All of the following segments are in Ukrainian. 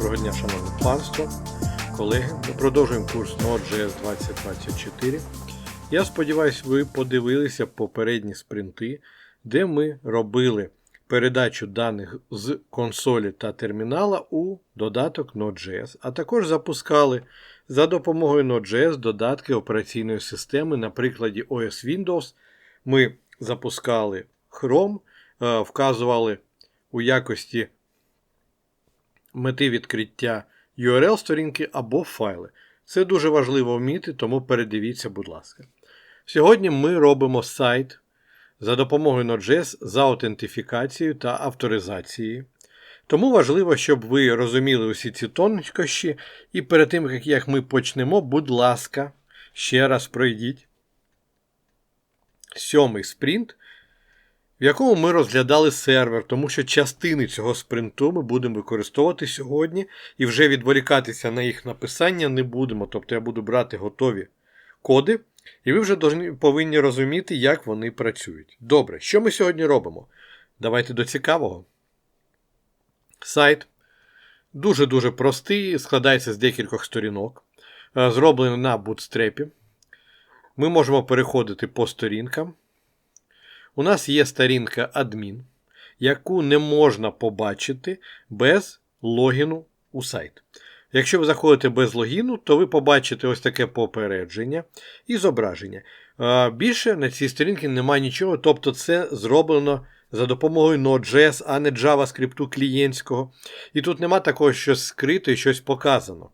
Доброго дня, шановне панство, колеги. Ми продовжуємо курс Node.js 2024. Я сподіваюся, ви подивилися попередні спринти, де ми робили передачу даних з консолі та термінала у додаток Node.js, а також запускали за допомогою Node.js додатки операційної системи. На прикладі OS Windows ми запускали Chrome, е, вказували у якості мети відкриття URL сторінки або файли. Це дуже важливо вміти, тому передивіться, будь ласка. Сьогодні ми робимо сайт за допомогою Node.js за аутентифікацією та авторизацією. Тому важливо, щоб ви розуміли усі ці тонкощі, і перед тим, як ми почнемо, будь ласка, ще раз пройдіть сьомий спринт, в якому ми розглядали сервер, тому що частини цього спринту ми будемо використовувати сьогодні і вже відволікатися на їх написання не будемо. Тобто я буду брати готові коди, і ви вже повинні розуміти, як вони працюють. Добре, що ми сьогодні робимо? Давайте до цікавого. Сайт дуже-дуже простий, складається з декількох сторінок. Е, Зроблений на Bootstrap. Ми можемо переходити по сторінкам. У нас є сторінка адмін, яку не можна побачити без логіну у сайт. Якщо ви заходите без логіну, то ви побачите ось таке попередження і зображення. Більше на цій сторінці немає нічого, тобто це зроблено за допомогою Node.js, а не JavaScript клієнтського. І тут нема такого, що скрито і щось показано.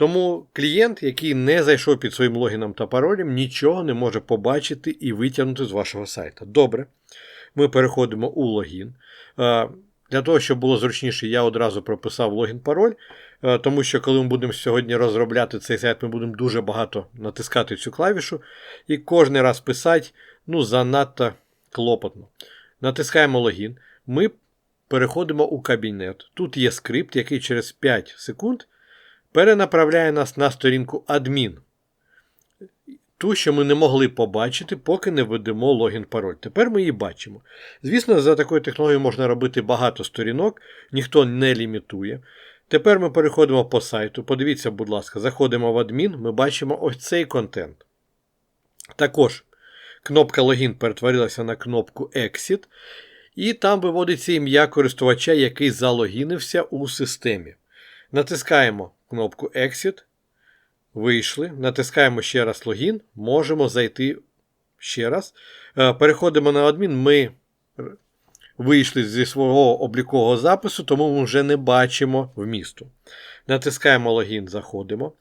Тому клієнт, який не зайшов під своїм логіном та паролем, нічого не може побачити і витягнути з вашого сайта. Добре. Ми переходимо у логін. Для того, щоб було зручніше, я одразу прописав логін-пароль, тому що коли ми будемо сьогодні розробляти цей сайт, ми будемо дуже багато натискати цю клавішу і кожен раз писати ну, занадто клопотно. Натискаємо логін. Ми переходимо у кабінет. Тут є скрипт, який через 5 секунд перенаправляє нас на сторінку адмін. Ту, що ми не могли побачити, поки не введемо логін пароль. Тепер ми її бачимо. Звісно, за такою технологією можна робити багато сторінок, ніхто не лімітує. Тепер ми переходимо по сайту. Подивіться, будь ласка, заходимо в адмін, ми бачимо ось цей контент. Також кнопка логін перетворилася на кнопку Exit, і там виводиться ім'я користувача, який залогінився у системі. Натискаємо кнопку Exit. Вийшли. Натискаємо ще раз логін. Можемо зайти ще раз. Е, переходимо на адмін. Ми вийшли зі свого облікового запису, тому ми вже не бачимо вмісту. Натискаємо логін, заходимо.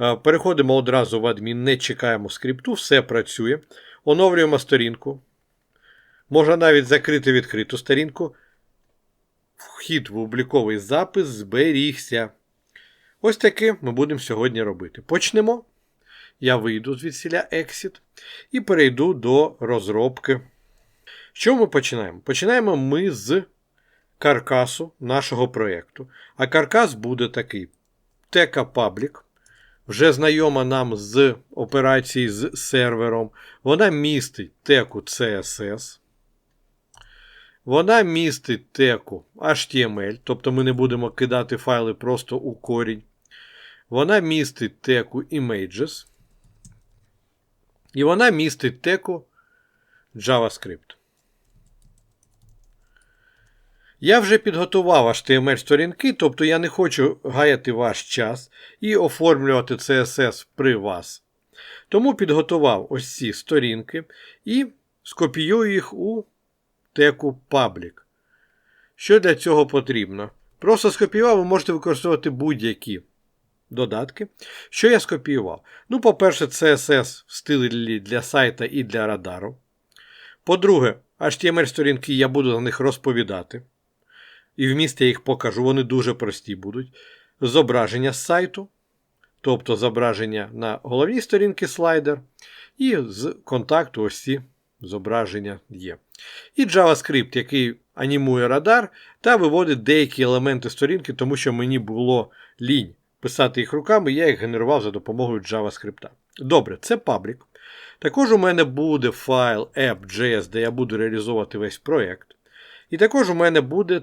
Е, переходимо одразу в адмін, не чекаємо скрипту, все працює. Оновлюємо сторінку. Можна навіть закрити відкриту сторінку. Вхід в обліковий запис зберігся. Ось таке ми будемо сьогодні робити. Почнемо. Я вийду звідсіля Exit і перейду до розробки. Що ми починаємо? Починаємо ми з каркасу нашого проєкту. А каркас буде такий: Teka Public. Вже знайома нам з операції з сервером. Вона містить теку CSS. Вона містить теку HTML, тобто ми не будемо кидати файли просто у корінь. Вона містить теку Images. І вона містить теку JavaScript. Я вже підготував HTML-сторінки, тобто я не хочу гаяти ваш час і оформлювати CSS при вас. Тому підготував ось ці сторінки і скопіюю їх у теку Public. Що для цього потрібно? Просто скопіював, ви можете використовувати будь-які додатки. Що я скопіював? Ну, по-перше, CSS в стилі для сайта і для радару. По-друге, HTML-сторінки я буду на них розповідати. І вміст я їх покажу, вони дуже прості будуть. Зображення з сайту, тобто зображення на головній сторінці слайдер. І з контакту ось ці зображення є. І JavaScript, який анімує радар, та виводить деякі елементи сторінки, тому що мені було лінь писати їх руками, я їх генерував за допомогою JavaScript. Добре, це паблік. Також у мене буде файл app.js, де я буду реалізовувати весь проєкт. І також у мене буде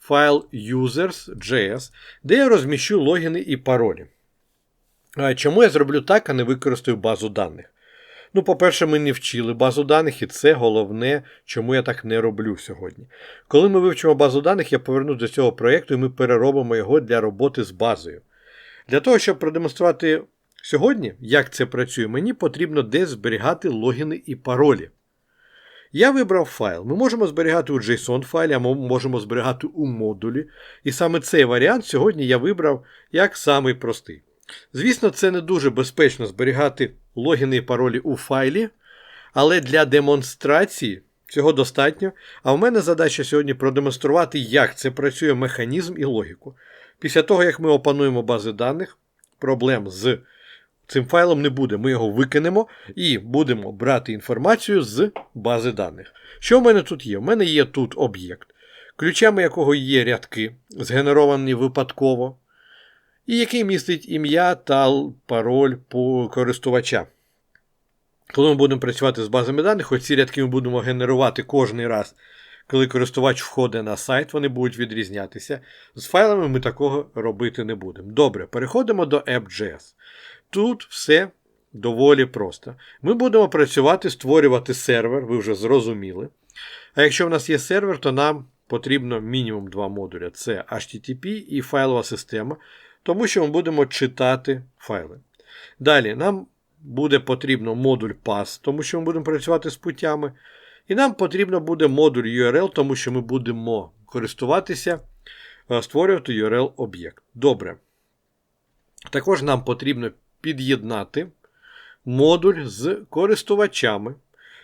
файл users.js, де я розміщу логіни і паролі. Чому я зроблю так, а не використаю базу даних? Ну, по-перше, ми не вчили базу даних, і це головне, чому я так не роблю сьогодні. Коли ми вивчимо базу даних, я повернусь до цього проєкту і ми переробимо його для роботи з базою. Для того, щоб продемонструвати сьогодні, як це працює, мені потрібно десь зберігати логіни і паролі. Я вибрав файл. Ми можемо зберігати у JSON файлі, а ми можемо зберігати у модулі. І саме цей варіант сьогодні я вибрав як самий простий. Звісно, це не дуже безпечно зберігати логіни і паролі у файлі, але для демонстрації цього достатньо. А в мене задача сьогодні продемонструвати, як це працює механізм і логіку. Після того, як ми опануємо бази даних, проблем з цим файлом не буде. Ми його викинемо і будемо брати інформацію з бази даних. Що в мене тут є? У мене є тут об'єкт, ключами якого є рядки, згенеровані випадково, і який містить ім'я та пароль користувача. Коли ми будемо працювати з базами даних, оці рядки ми будемо генерувати кожен раз, коли користувач входить на сайт, вони будуть відрізнятися. З файлами ми такого робити не будемо. Добре, переходимо до app.js. Тут все доволі просто. Ми будемо працювати, створювати сервер, ви вже зрозуміли. А якщо в нас є сервер, то нам потрібно мінімум два модуля: це HTTP і файлова система, тому що ми будемо читати файли. Далі нам буде потрібно модуль PAS, тому що ми будемо працювати з путями. І нам потрібно буде модуль URL, тому що ми будемо користуватися, е, створювати URL-об'єкт. Добре. Також нам потрібно під'єднати модуль з користувачами,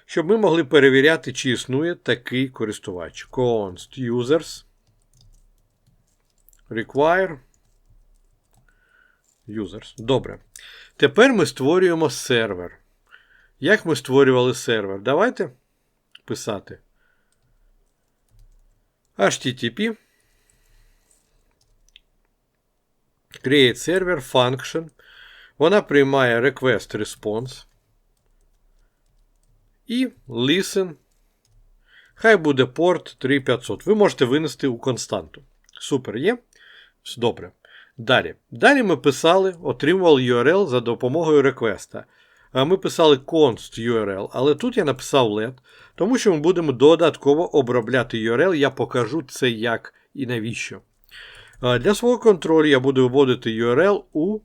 щоб ми могли перевіряти, чи існує такий користувач. Const users require users. Добре. Тепер ми створюємо сервер. Як ми створювали сервер? Давайте писати HTTP. Create server function. Вона приймає request response. І listen. Хай буде порт 3500. Ви можете винести у константу. Супер є. Добре. Далі. Далі ми писали, отримували URL за допомогою реквеста. Ми писали const URL, але тут я написав LED, тому що ми будемо додатково обробляти URL. Я покажу це як і навіщо. Для свого контролю я буду вводити URL у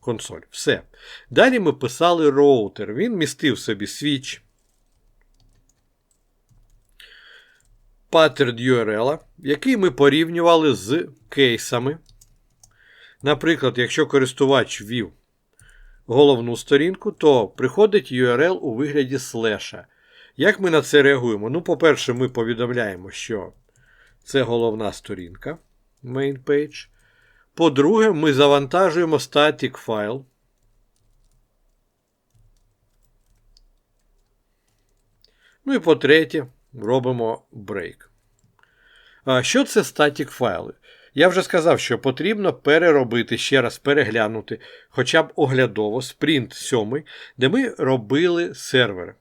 консоль. Все. Далі ми писали роутер. Він містив собі switch, паттерн URL, який ми порівнювали з кейсами. Наприклад, якщо користувач ввів головну сторінку, то приходить URL у вигляді слеша. Як ми на це реагуємо? Ну, по-перше, ми повідомляємо, що це головна сторінка main page. По-друге, ми завантажуємо static файл. Ну і по-третє, робимо break. Що це static файли? Я вже сказав, що потрібно переробити, ще раз переглянути, хоча б оглядово спринт 7, де ми робили сервери.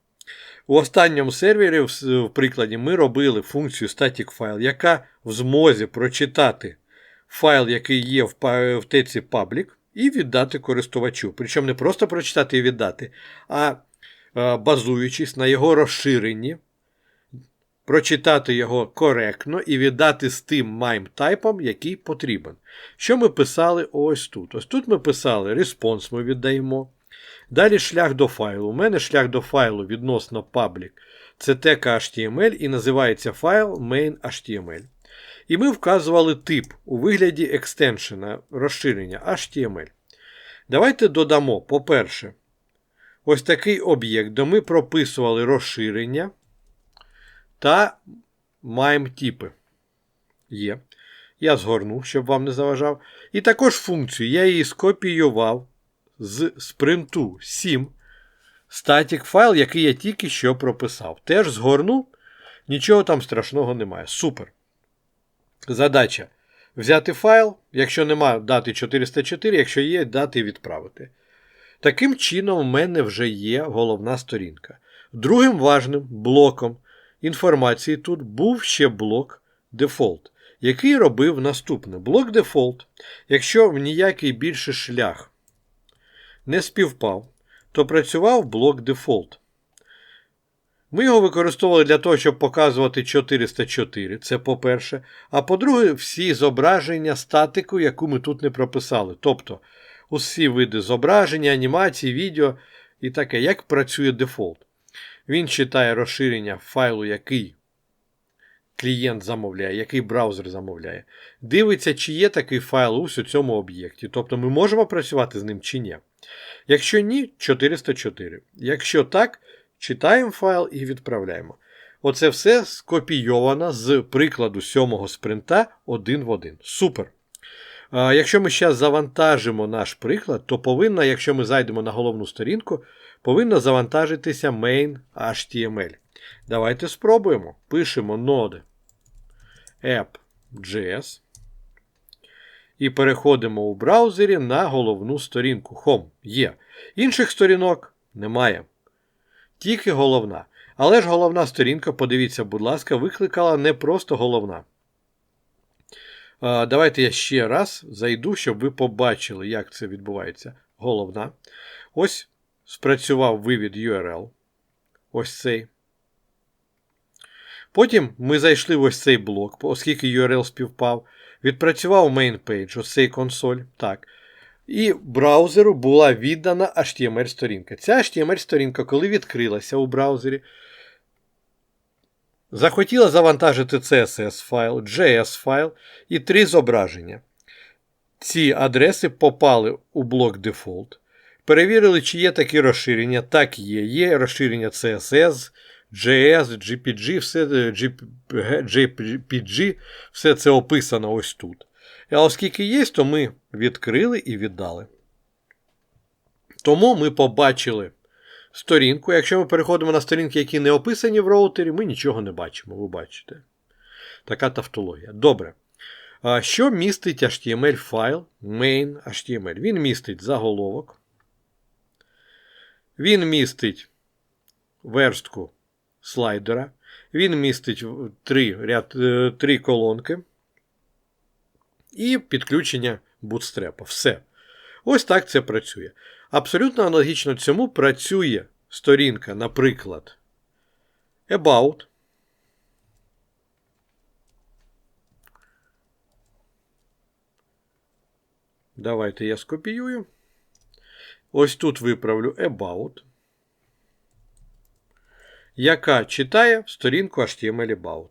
У останньому сервері, в прикладі, ми робили функцію static file, яка в змозі прочитати файл, який є в теці public, і віддати користувачу. Причому не просто прочитати і віддати, а базуючись на його розширенні, прочитати його коректно і віддати з тим MIME тайпом, який потрібен. Що ми писали ось тут? Ось тут ми писали response ми віддаємо. Далі шлях до файлу. У мене шлях до файлу відносно public. Це і називається файл main.html. І ми вказували тип у вигляді екстеншена розширення HTML. Давайте додамо, по-перше, ось такий об'єкт, де ми прописували розширення та маємо типи. Є. Я згорну, щоб вам не заважав. І також функцію. Я її скопіював з спринту 7 статік файл, який я тільки що прописав. Теж згорну, нічого там страшного немає. Супер. Задача. Взяти файл, якщо нема дати 404, якщо є, дати відправити. Таким чином, у мене вже є головна сторінка. Другим важним блоком інформації тут був ще блок Default. який робив наступне: блок дефолт, якщо в ніякий більше шлях не співпав, то працював блок дефолт. Ми його використовували для того, щоб показувати 404, це по-перше. А по-друге, всі зображення статику, яку ми тут не прописали. Тобто усі види зображення, анімації, відео і таке, як працює дефолт. Він читає розширення файлу, який клієнт замовляє, який браузер замовляє. Дивиться, чи є такий файл у цьому об'єкті. Тобто ми можемо працювати з ним чи ні. Якщо ні, 404. Якщо так, читаємо файл і відправляємо. Оце все скопійовано з прикладу сьомого спринта один в один. Супер. Якщо ми зараз завантажимо наш приклад, то повинна, якщо ми зайдемо на головну сторінку, повинна завантажитися main HTML. Давайте спробуємо. Пишемо ноди app.js. І переходимо у браузері на головну сторінку. Home є. Інших сторінок немає. Тільки головна. Але ж головна сторінка, подивіться, будь ласка, викликала не просто головна. Давайте я ще раз зайду, щоб ви побачили, як це відбувається. Головна. Ось спрацював вивід URL. Ось цей. Потім ми зайшли в ось цей блок, оскільки URL співпав. Відпрацював main page, ось цей консоль. Так. І браузеру була віддана HTML-сторінка. Ця HTML-сторінка, коли відкрилася у браузері, захотіла завантажити CSS файл, JS файл і три зображення. Ці адреси попали у блок Default. Перевірили, чи є такі розширення. Так є. Є розширення CSS, JS, GPG, все, JPG, все це описано ось тут. А оскільки є, то ми відкрили і віддали. Тому ми побачили сторінку. Якщо ми переходимо на сторінки, які не описані в роутері, ми нічого не бачимо. Ви бачите. Така тавтологія. Добре. Що містить HTML файл main HTML? Він містить заголовок. Він містить верстку слайдера. Він містить три, ряд, е, три колонки. І підключення бутстрепа. Все. Ось так це працює. Абсолютно аналогічно цьому працює сторінка, наприклад, About. Давайте я скопіюю. Ось тут виправлю About яка читає сторінку HTML About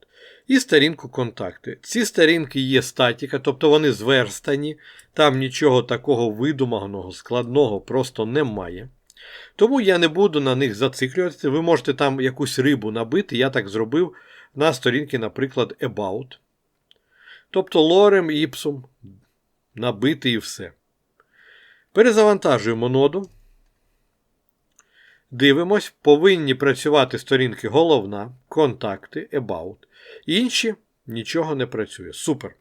і сторінку контакти. Ці сторінки є статіка, тобто вони зверстані, там нічого такого видуманого, складного просто немає. Тому я не буду на них зациклюватися. Ви можете там якусь рибу набити, я так зробив на сторінці, наприклад, About. Тобто лорем, іпсум набити і все. Перезавантажуємо ноду. Дивимось, повинні працювати сторінки головна, контакти, About. Інші нічого не працює. Супер.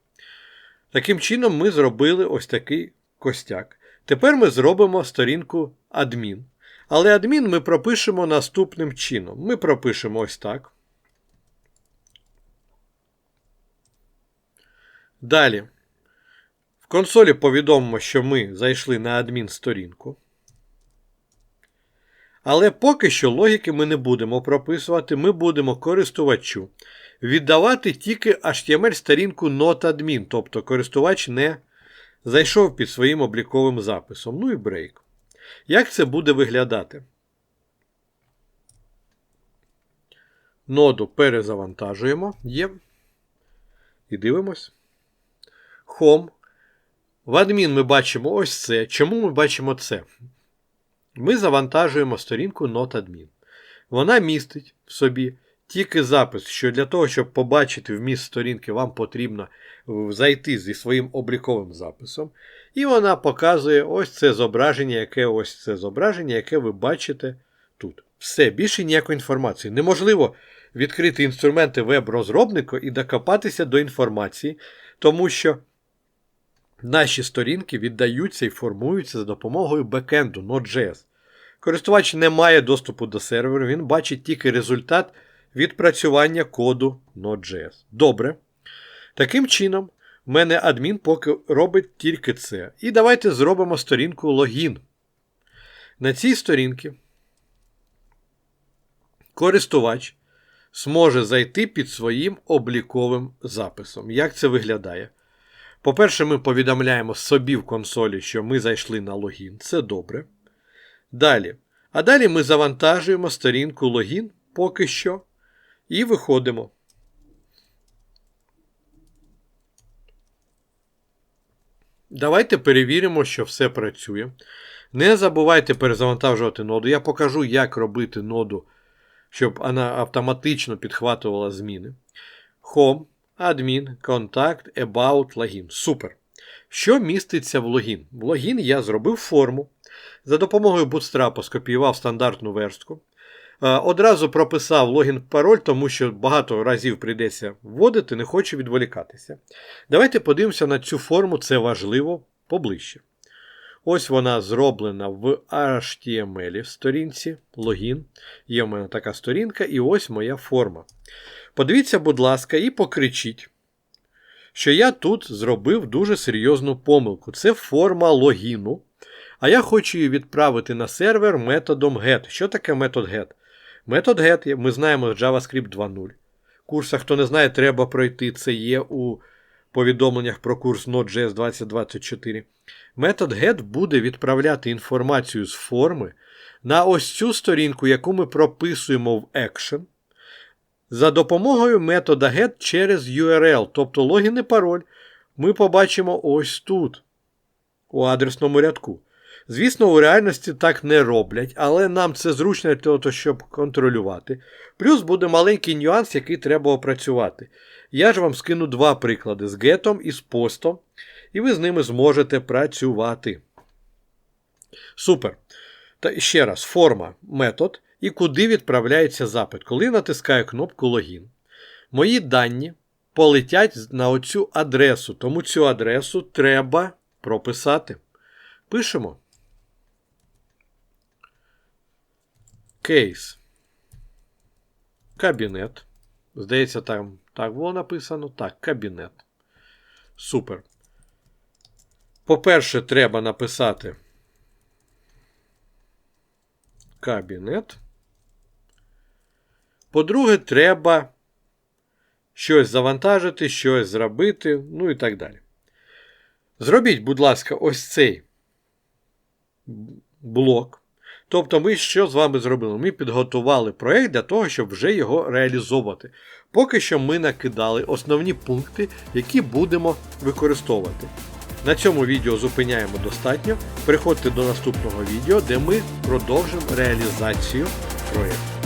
Таким чином, ми зробили ось такий костяк. Тепер ми зробимо сторінку адмін. Але адмін ми пропишемо наступним чином. Ми пропишемо ось так. Далі. В консолі повідомимо, що ми зайшли на адмін сторінку. Але поки що логіки ми не будемо прописувати, ми будемо користувачу віддавати тільки HTML-сторінку NotAdmin, тобто користувач не зайшов під своїм обліковим записом. Ну і брейк. Як це буде виглядати? Ноду перезавантажуємо. Є. І дивимось. Home. В адмін ми бачимо ось це. Чому ми бачимо це? Ми завантажуємо сторінку NotAdmin. Вона містить в собі тільки запис, що для того, щоб побачити вміст сторінки, вам потрібно зайти зі своїм обліковим записом. І вона показує ось це зображення, яке ось це зображення, яке ви бачите тут. Все, більше ніякої інформації. Неможливо відкрити інструменти веб-розробника і докопатися до інформації, тому що Наші сторінки віддаються і формуються за допомогою бекенду Node.js. Користувач не має доступу до серверу, він бачить тільки результат відпрацювання коду Node.js. Добре. Таким чином, в мене адмін поки робить тільки це. І давайте зробимо сторінку логін. На цій сторінці користувач зможе зайти під своїм обліковим записом. Як це виглядає? По-перше, ми повідомляємо собі в консолі, що ми зайшли на логін. Це добре. Далі. А далі ми завантажуємо сторінку логін поки що. І виходимо. Давайте перевіримо, що все працює. Не забувайте перезавантажувати ноду. Я покажу, як робити ноду, щоб вона автоматично підхватувала зміни. Home, Admin, Contact, About, Login. Супер. Що міститься в логін? В логін я зробив форму. За допомогою Bootstrap скопіював стандартну верстку. Е, Одразу прописав логін пароль, тому що багато разів прийдеться вводити, не хочу відволікатися. Давайте подивимося на цю форму, це важливо поближче. Ось вона зроблена в HTML в сторінці, логін. Є в мене така сторінка, і ось моя форма. Подивіться, будь ласка, і покричіть, що я тут зробив дуже серйозну помилку. Це форма логіну. А я хочу її відправити на сервер методом get. Що таке метод get? Метод get, ми знаємо з JavaScript 2.0. Курсах, хто не знає, треба пройти. Це є у повідомленнях про курс Node.js 2024. Метод get буде відправляти інформацію з форми на ось цю сторінку, яку ми прописуємо в action, за допомогою метода get через URL, тобто логін і пароль, ми побачимо ось тут, у адресному рядку. Звісно, у реальності так не роблять, але нам це зручно для того, щоб контролювати. Плюс буде маленький нюанс, який треба опрацювати. Я ж вам скину два приклади з гетом і з постом, і ви з ними зможете працювати. Супер. Та ще раз, форма, метод і куди відправляється запит. Коли натискаю кнопку логін, мої дані полетять на оцю адресу, тому цю адресу треба прописати. Пишемо. Кейс. Кабінет. Здається, там так було написано. Так, кабінет. Супер. По-перше, треба написати кабінет. По-друге, треба щось завантажити, щось зробити, ну і так далі. Зробіть, будь ласка, ось цей блок. Тобто, ми що з вами зробили? Ми підготували проєкт для того, щоб вже його реалізовувати. Поки що ми накидали основні пункти, які будемо використовувати. На цьому відео зупиняємо достатньо. Переходьте до наступного відео, де ми продовжимо реалізацію проєкту.